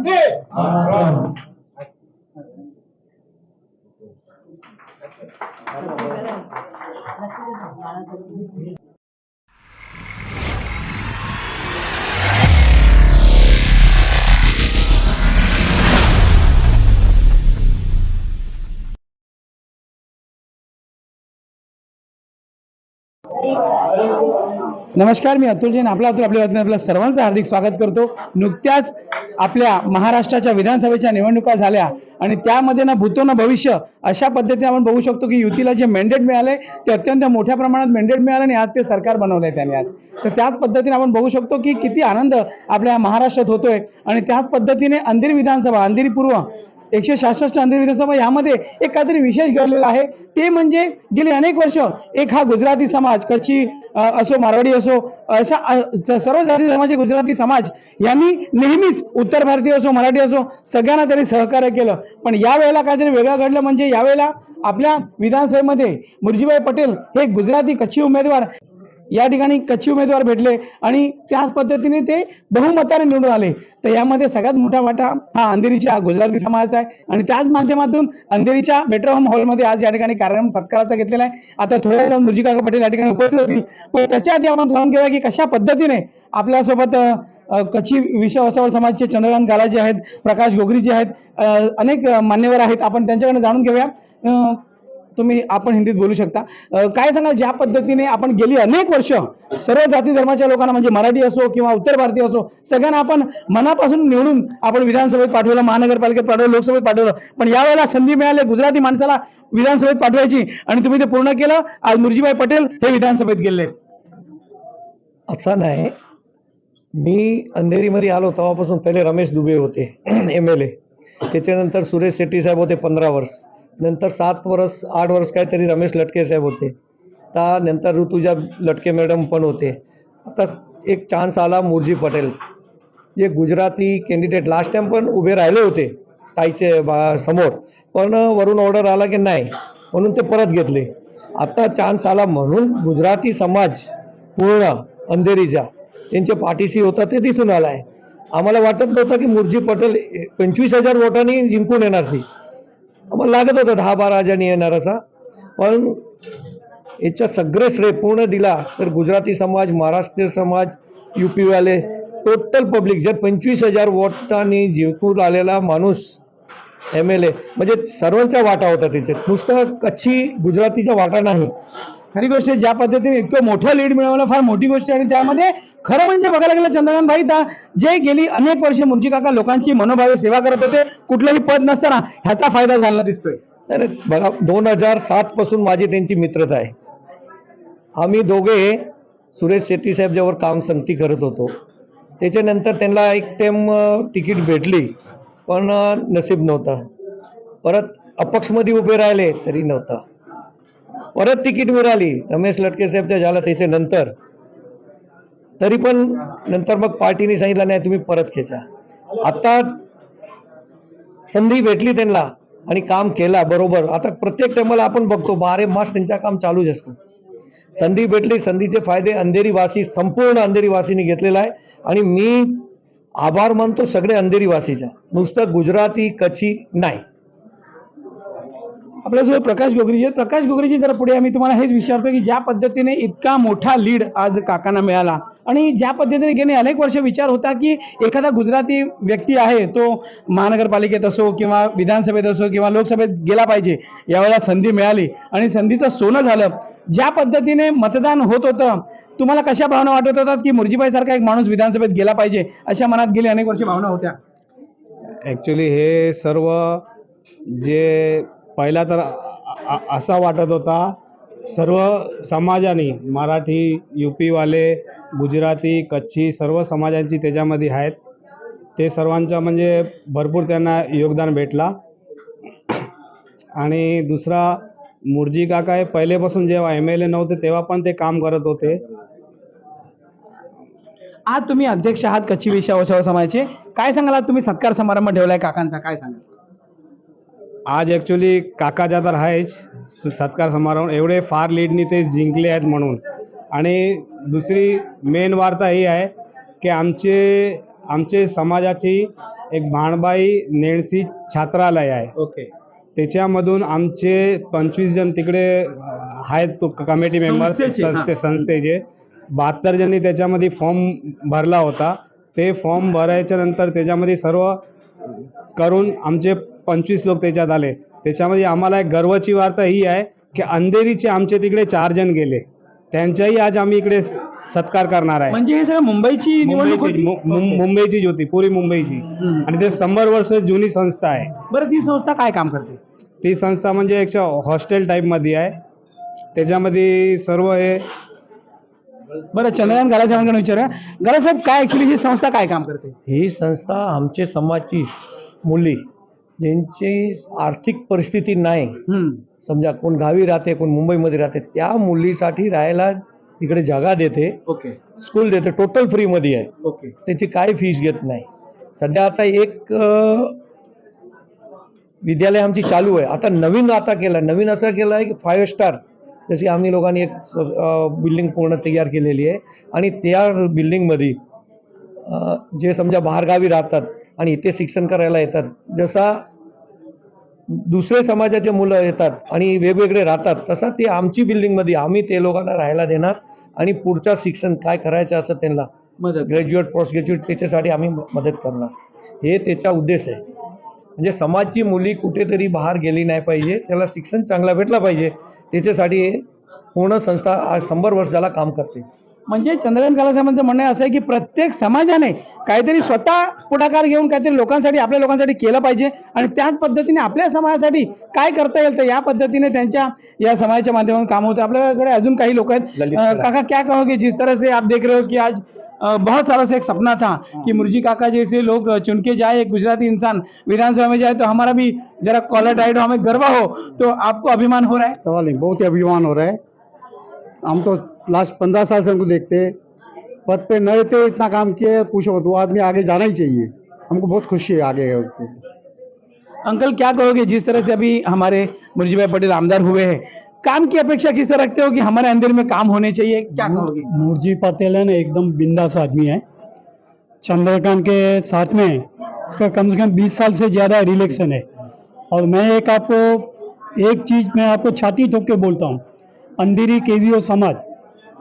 থাকবে? আচ্ছা। नमस्कार मी अतुल जैन आपला अतुल आपल्या वतीने आपल्या सर्वांचं हार्दिक स्वागत करतो. नुकत्याच आपल्या महाराष्ट्राच्या विधानसभेच्या निवडणुका झाल्या आणि त्यामध्ये ना भूतो ना भविष्य अशा पद्धतीने आपण बघू शकतो की युतीला जे मेंडेट मिळाले ते अत्यंत मोठ्या प्रमाणात मेंडेट मिळालं आणि आज ते सरकार बनवलंय त्यांनी आज. तर त्याच पद्धतीने आपण बघू शकतो की किती आनंद आपल्या महाराष्ट्रात होतोय आणि त्याच पद्धतीने अंधेरी विधानसभा अंधेरी पूर्व एकशे सहासष्ट अंधेरी विधानसभा यामध्ये एक काहीतरी विशेष घडलेलं आहे. ते म्हणजे गेली अनेक वर्ष एक हा गुजराती समाज कच्छी असो मारवाडी असो अशा सर्व जाती समाज गुजराती समाज यांनी नेहमीच उत्तर भारतीय असो मराठी असो सगळ्यांना त्यांनी सहकार्य केलं. पण यावेळेला काहीतरी वेगळं घडलं म्हणजे यावेळेला आपल्या विधानसभेमध्ये मुरजीभाई पटेल हे गुजराती कच्छी उमेदवार या ठिकाणी कच्ची उमेदवार भेटले आणि त्याच पद्धतीने ते बहुमताने निवडून आले. तर यामध्ये सगळ्यात मोठा वाटा हा अंधेरीच्या गुजराती समाजाचा आहे. आणि त्याच माध्यमातून अंधेरीच्या मेट्रो होम हॉलमध्ये आज या ठिकाणी कार्यक्रम सत्काराचा घेतलेला आहे. आता थोड्या वेळात मुरजी पटेल या ठिकाणी उपस्थित होतील. पण त्याच्या आधी आपण जाणून घेऊया की कशा पद्धतीने आपल्यासोबत कच्ची विश्ववासावर समाजचे चंद्रकांत गालाजी आहेत प्रकाश गोगरी जे आहेत अनेक मान्यवर आहेत. आपण त्यांच्याकडे जाणून घेऊया. तुम्ही आपण हिंदीत बोलू शकता. काय सांगाल ज्या पद्धतीने आपण गेली अनेक वर्ष सर्व जाती धर्माच्या लोकांना म्हणजे मराठी असो किंवा उत्तर भारतीय असो सगळ्यांना आपण मनापासून निवडून आपण विधानसभेत पाठवलं महानगरपालिकेत पाठवलं लोकसभेत पाठवलं. पण यावेळेला संधी मिळाली गुजराती माणसाला विधानसभेत पाठवायची आणि तुम्ही ते पूर्ण केलं. आज मुरजीभाई पटेल हे विधानसभेत गेले. असं नाही. मी अंधेरीमध्ये आलो तेव्हापासून पहिले रमेश दुबे होते एम एल ए त्याच्यानंतर सुरेश शेट्टी साहेब होते पंधरा वर्ष. नंतर सात वर्ष आठ वर्ष काहीतरी रमेश लटके साहेब होते. त्यानंतर ऋतुजा लटके मॅडम पण होते. आता एक चान्स आला मुरजी पटेल. जे गुजराती कॅन्डिडेट लास्ट टाइम पण उभे राहिले होते ताईचे बा समोर. पण वरून ऑर्डर आला की नाही म्हणून ते परत घेतले. आता चान्स आला म्हणून गुजराती समाज पूर्ण अंधेरीच्या त्यांच्या पाठीशी होता ते दिसून आला आहे आम्हाला वाटत नव्हतं की मुरजी पटेल पंचवीस हजार वोटांनी जिंकून येणार ती. आम्हाला लागत होतं दहा बारा जणी येणार असा. पण याच्या सगळे श्रेय पूर्ण दिला तर गुजराती समाज महाराष्ट्रीय समाज युपीवाले टोटल पब्लिक जर पंचवीस हजार वोटांनी जिंकून आलेला माणूस एम एल ए. म्हणजे सर्वांचा वाटा होता त्याच्यात. नुसतं कच्छी गुजरातीचा वाटा नाही. खरी गोष्ट ज्या पद्धतीने इतकं मोठं लीड मिळवणं फार मोठी गोष्ट आहे. आणि त्यामध्ये खरं म्हणजे बघायला गेलं चंद्रकांत भाई जे गेली अनेक वर्षे मुंजी काका लोकांची मनोभावे सेवा करत होते कुठलंही पद नसताना ह्याचा फायदा झाला दिसतोय. तर बघा दोन हजार सात पासून माझी त्यांची मित्रता आहे. आम्ही दोघे सुरेश शेट्टी साहेब ज्यावर काम संगती करत होतो त्याच्यानंतर त्यांना एक टेम तिकीट भेटली पण नसीब नव्हता. परत अपक्षमध्ये उभे राहिले तरी नव्हता. परत तिकीट मिळाली रमेश लटके साहेबच्या झाला त्याच्यानंतर. तरी पण नंतर मग पार्टीने सांगितलं नाही तुम्ही परत खेचा. आता संधी भेटली त्यांना आणि काम केला बरोबर. आता प्रत्येक टायमाला आपण बघतो बारे मास त्यांच्या काम चालूच असतं. संधी भेटली संधीचे फायदे अंधेरी वासी संपूर्ण अंधेरी वासीने घेतलेला आहे. आणि मी आभार मानतो सगळे अंधेरीवासीच्या. नुसतं गुजराती कच्छी नाही. आपल्यासोबत प्रकाश गोगरीजी आहेत. प्रकाश गोगरीजी जरा पुढे आम्ही तुम्हाला हेच विचारतो की ज्या पद्धतीने इतका मोठा लीड आज काकांना मिळाला आणि ज्या पद्धतीने गेले अनेक वर्ष विचार होता की एखादा गुजराती व्यक्ती आहे तो महानगरपालिकेत असो किंवा विधानसभेत असो किंवा लोकसभेत गेला पाहिजे यावेळेला संधी मिळाली आणि संधीचं सोनं झालं. ज्या पद्धतीने मतदान होत होतं तुम्हाला कशा भावना वाटत होतात की मुरजीबाई सारखा एक माणूस विधानसभेत गेला पाहिजे अशा मनात गेली अनेक वर्ष भावना होत्या? ॲक्च्युली हे सर्व जे पहिला तर असा वाटत होता सर्व समाजाने मराठी यू पीवाले गुजराती कच्छी सर्व समाजांची त्याच्यामध्ये आहेत. ते सर्वांचा म्हणजे भरपूर त्यांना योगदान भेटला. आणि दुसरा मुरजी काका हे पहिलेपासून जेव्हा एम एल ए नव्हते तेव्हा पण ते काम करत होते. आज तुम्ही अध्यक्ष आहात कच्छी विषय समाजाचे. काय सांगाल? तुम्ही सत्कार समारंभ ठेवलाय काकांचा. काय सांगाल? आज ॲक्च्युली काका तर आहेच सत्कार समारंभ एवढे फार लीडनी ते जिंकले आहेत म्हणून. आणि दुसरी मेन वार्ता ही आहे की आमचे आमचे समाजाची एक भाणबाई नेणसी छात्रालय आहे. ओके त्याच्यामधून आमचे पंचवीस जण तिकडे आहेत तो कमिटी मेंबर संस्थेचे, हा. संस्थे संस्थेचे. बहात्तर जणांनी त्याच्यामध्ये फॉर्म भरला होता. ते फॉर्म भरायच्या नंतर त्याच्यामध्ये सर्व करून आमचे पंचवीस लोक त्याच्यात आले. त्याच्यामध्ये आम्हाला एक गर्वाची वार्ता ही आहे की अंधेरीचे आमचे तिकडे चार जण गेले. त्यांच्याही आज आम्ही इकडे सत्कार करणार आहे. म्हणजे हे सगळं मुंबईची मु- मुंबईचीच होती पुरी मुंबईची. हम्म. आणि ते शंभर वर्ष जुनी संस्था आहे. बरं ती संस्था काय काम करते? ती संस्था म्हणजे एक हॉस्टेल टाईपमध्ये आहे. त्याच्यामध्ये सर्व हे बरं चंद्रकांत गालासाहेबांकडे विचारूया. गालासाहेब काय ऍक्च्युली ही संस्था काय काम करते? ही संस्था आमचे समाजची मुली. ज्यांची आर्थिक परिस्थिती नाही. समजा कोण गावी राहते कोण मुंबईमध्ये राहते त्या मुलीसाठी राहायला तिकडे जागा देते ओके. स्कूल देते टोटल फ्रीमध्ये आहे. ओके. त्याची काही फीस घेत नाही. सध्या आता एक विद्यालय आमची चालू आहे. आता नवीन आता केलं नवीन असं केलं आहे की फाईव्ह स्टार जशी आम्ही लोकांनी एक बिल्डिंग पूर्ण तयार केलेली आहे. आणि त्या बिल्डिंगमध्ये जे समजा बाहेरगावी राहतात आणि इथे शिक्षण करायला येतात. जसा दुसरे समाजाचे मुलं येतात आणि वेगवेगळे राहतात तसा ते आमची बिल्डिंगमध्ये आम्ही ते लोकांना राहायला देणार आणि पुढचं शिक्षण काय करायचं असं त्यांना मदत. ग्रॅज्युएट पोस्ट ग्रॅज्युएट त्याच्यासाठी आम्ही मदत करणार. हे त्याचा उद्देश आहे. म्हणजे समाजची मुली कुठेतरी बाहेर गेली नाही पाहिजे त्याला शिक्षण चांगला भेटला पाहिजे त्याच्यासाठी पूर्ण संस्था आज शंभर वर्ष झाला काम करते. म्हणजे चंद्रकांत गालासाहेबांचं म्हणणं असं आहे की प्रत्येक समाजाने काहीतरी स्वतः पुढाकार घेऊन काहीतरी लोकांसाठी आपल्या लोकांसाठी केलं पाहिजे. आणि त्याच पद्धतीने आपल्या समाजासाठी काय करता येईल तर या पद्धतीने त्यांच्या या समाजाच्या माध्यमातून काम होतं. आपल्याकडे अजून काही लोक आहेत. काका क्या कहोगे? जिस तरह से आप देख रहे हो कि आज बहुत सालों से एक सपना था कि मुर्जी काका जैसे लोग अ, चुन के जाए एक गुजराती इंसान विधानसभा में जाए तो हमारा भी जरा कॉलर टाइट हो हमें गर्व हो तो आपको अभिमान हो रहा है? सवाल नहीं बहुत ही अभिमान हो रहा है। हम तो लास्ट पंद्रह साल से उनको देखते हैं। पद पे न रहते इतना काम किए पूछो तो वो आदमी आगे जाना ही चाहिए। हमको बहुत खुशी है आगे है उसके। अंकल क्या कहोगे जिस तरह से अभी हमारे मुर्जी भाई पटेल आमदार हुए हैं काम की अपेक्षा किस तरह रखते हो कि हमारे अंदर में काम होने चाहिए? क्या कहोगे? मुरजी पटेल है ना एकदम बिंदास आदमी है। चंद्रकांत के साथ में उसका कम से कम 20 साल से ज़्यादा रिलेक्शन है। और मैं एक आपको एक चीज़ मैं आपको छाती ठोक के बोलता हूँ अंधेरी केवीओ समाज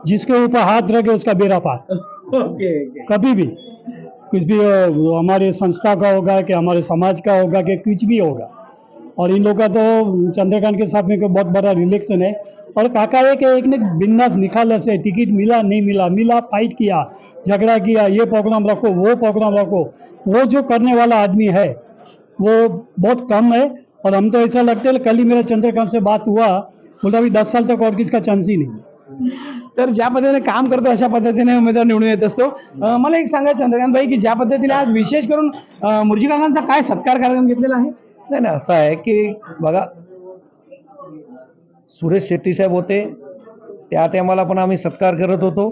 जिसके ऊपर हाथ रखे उसका बेरा पार। कभी भी कुछ भी हमारे संस्था का होगा कि हमारे समाज का होगा कि कुछ भी होगा। और इन लोगों का तो चंद्रकांत के साथ में कोई बहुत बड़ा रिलेक्शन है। और काका है कि एक ने बिंदास निकाला से टिकट मिला नहीं मिला मिला फाइट किया झगड़ा किया ये प्रोग्राम रखो वो प्रोग्राम रखो। वो जो करने वाला आदमी है वो बहुत कम है और हम तो ऐसा लगते है कल ही मेरा चंद्रकांत से बात हुआ बोला अभी दस साल तक और किसका चान्स ही नहीं। तर ज्या पद्धतीने काम करतो अशा पद्धतीने उमेदवार निवडून येत असतो. मला एक सांगा चंद्रकांत भाई की ज्या पद्धतीने आज विशेष करून मुरजीकाकांचा काय सत्कार कार्यक्रम घेतलेला आहे? नाही नाही असं आहे की बघा सुरेश शेट्टी साहेब होते. त्या टायमाला पण आम्ही सत्कार करत होतो.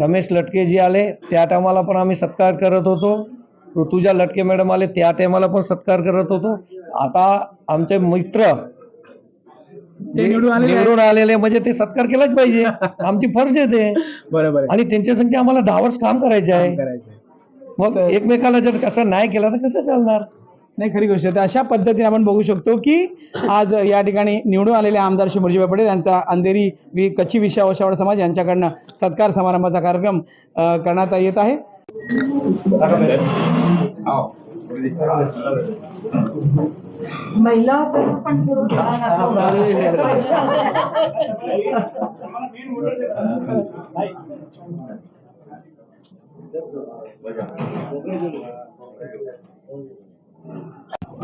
रमेश लटके जी आले त्या टायमाला पण आम्ही सत्कार करत होतो. ऋतुजा लटके मॅडम आले त्या टायमाला पण सत्कार करत होतो. आता आमचे मित्र निवडून आलेले म्हणजे ते सत्कार केलाच पाहिजे. आमची फर्ज आहे ते. बरोबर आणि त्यांच्या संख्या आम्हाला दहा वर्ष काम करायचे आहे. मग एकमेकाला जर कसं नाही केलं तर कसं चालणार? नाही खरी गोष्ट तर अशा पद्धतीने आपण बघू शकतो की आज या ठिकाणी निवडून आलेले आमदार शिंभूजीभाई पटेल यांचा अंधेरी वी कच्ची विषया वशावड समाज यांच्याकडनं सत्कार समारंभाचा कार्यक्रम करण्यात येत आहे.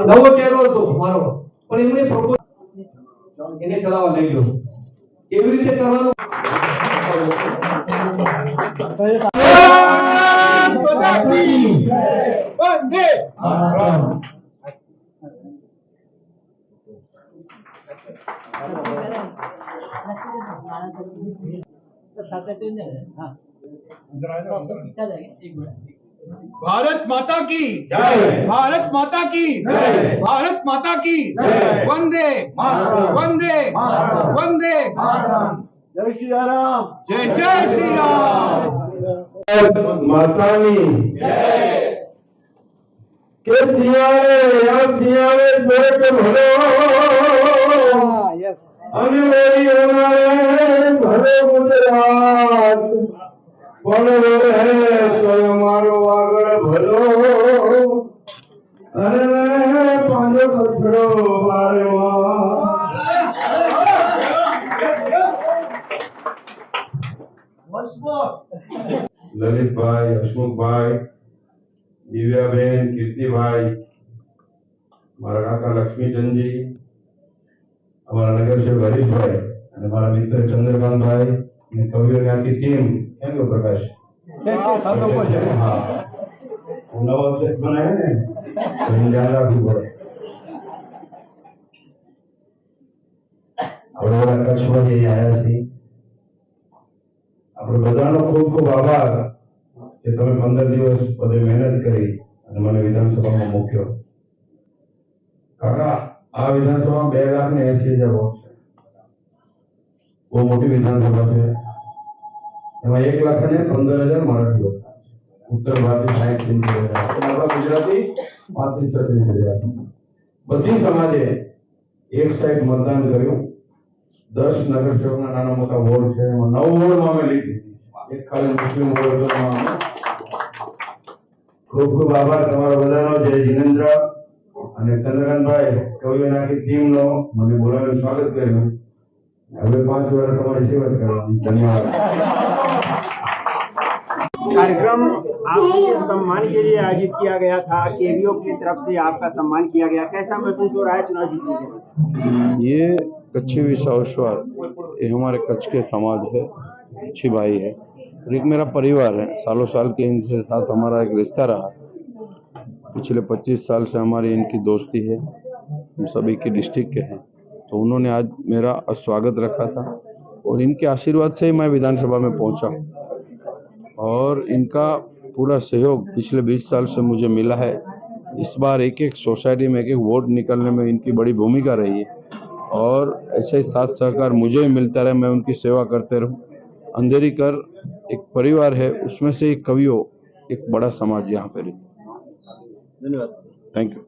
નવો ચહેરો હતો મારો. પણ એમને પ્રપોઝ એને ચલાવવા લઈ લો કેવી રીતે કરવાનું વંદે भारत माता की भारत माता की भारत माता की। वंदे। वंदे। वंदे। जय श्री राम जय जय श्री राम के सियारे या सियारे पेट भरो। अंग्रेजी हमारे भरो गुजरात। पनवर है तो हमारो आगड़ भरो। अरे पानो कचरो बारे ललित भाई हसमुख भाई દિવ્યાબેન કીર્તિભાઈ મારા કાકા લક્ષ્મીચંદજી અમારા નગરસેવક હરીશભાઈ અને મારા મિત્ર ચંદ્રકાંતભાઈ અને કવિઓની આખી ટીમ કેમ ગયો પ્રકાશ હા હું નવો અધ્યક્ષ બનાવ્યો ને તો એને ધ્યાન રાખવું પડે આપણે બધા કચ્છમાંથી અહીંયા આવ્યા છીએ આપણે બધાનો ખૂબ ખૂબ આભાર કે તમે પંદર દિવસ બધે મહેનત કરી અને મને વિધાનસભામાં મૂક્યો. કાકા, આ વિધાનસભામાં બે લાખ ને એસી હજાર વોટ છે. બહુ મોટી વિધાનસભા છે. એમાં એક લાખ ને પંદર હજાર મરાઠી ઉત્તર ભારતીય સાહીઠ ત્રીસ હજાર ગુજરાતી પાંત્રીસ છત્રીસ હજાર બધી સમાજે એક સાઈડ મતદાન કર્યું. દસ નગરસેવકના નાના મોટા વોર્ડ છે. એમાં નવ વોર્ડમાં અમે લીધી. એક ખાલી મુસ્લિમ વોર્ડ ખૂબ ખૂબ આભાર તમારો બધાનો જય જિનેન્દ્ર અને ચંદ્રકાંતભાઈ કવિઓની આખી ટીમનો મને બોલાવીને સ્વાગત કર્યું હવે પાંચ વર્ષ તમારી સેવા જ કરવાની ધન્યવાદ कार्यक्रम आपके सम्मान के लिए आयोजित किया गया था केवीओ की तरफ से आपका सम्मान किया गया कैसा महसूस हो रहा है चुनाव जीतने के बाद ये कच्छी विशावस्वर ये हमारे कच्छ के समाज है अच्छी भाई है और एक मेरा परिवार है। सालों साल के इनसे साथ हमारा एक रिश्ता रहा। पिछले 25 साल से हमारी इनकी दोस्ती है। हम सभी की डिस्ट्रिक्ट के हैं। तो उन्होंने आज मेरा स्वागत रखा था और इनके आशीर्वाद से ही मैं विधानसभा में पहुँचा और इनका पूरा सहयोग पिछले 20 साल से मुझे मिला है। इस बार एक एक सोसाइटी में एक एक वोट निकलने में इनकी बड़ी भूमिका रही है। और ऐसे साथ सहकार मुझे ही मिलता रहे। मैं उनकी सेवा करते रहूँ। अंधेरी कर एक परिवार है उसमें से एक कवियों एक बड़ा समाज यहाँ पे रहता धन्यवाद। Thank you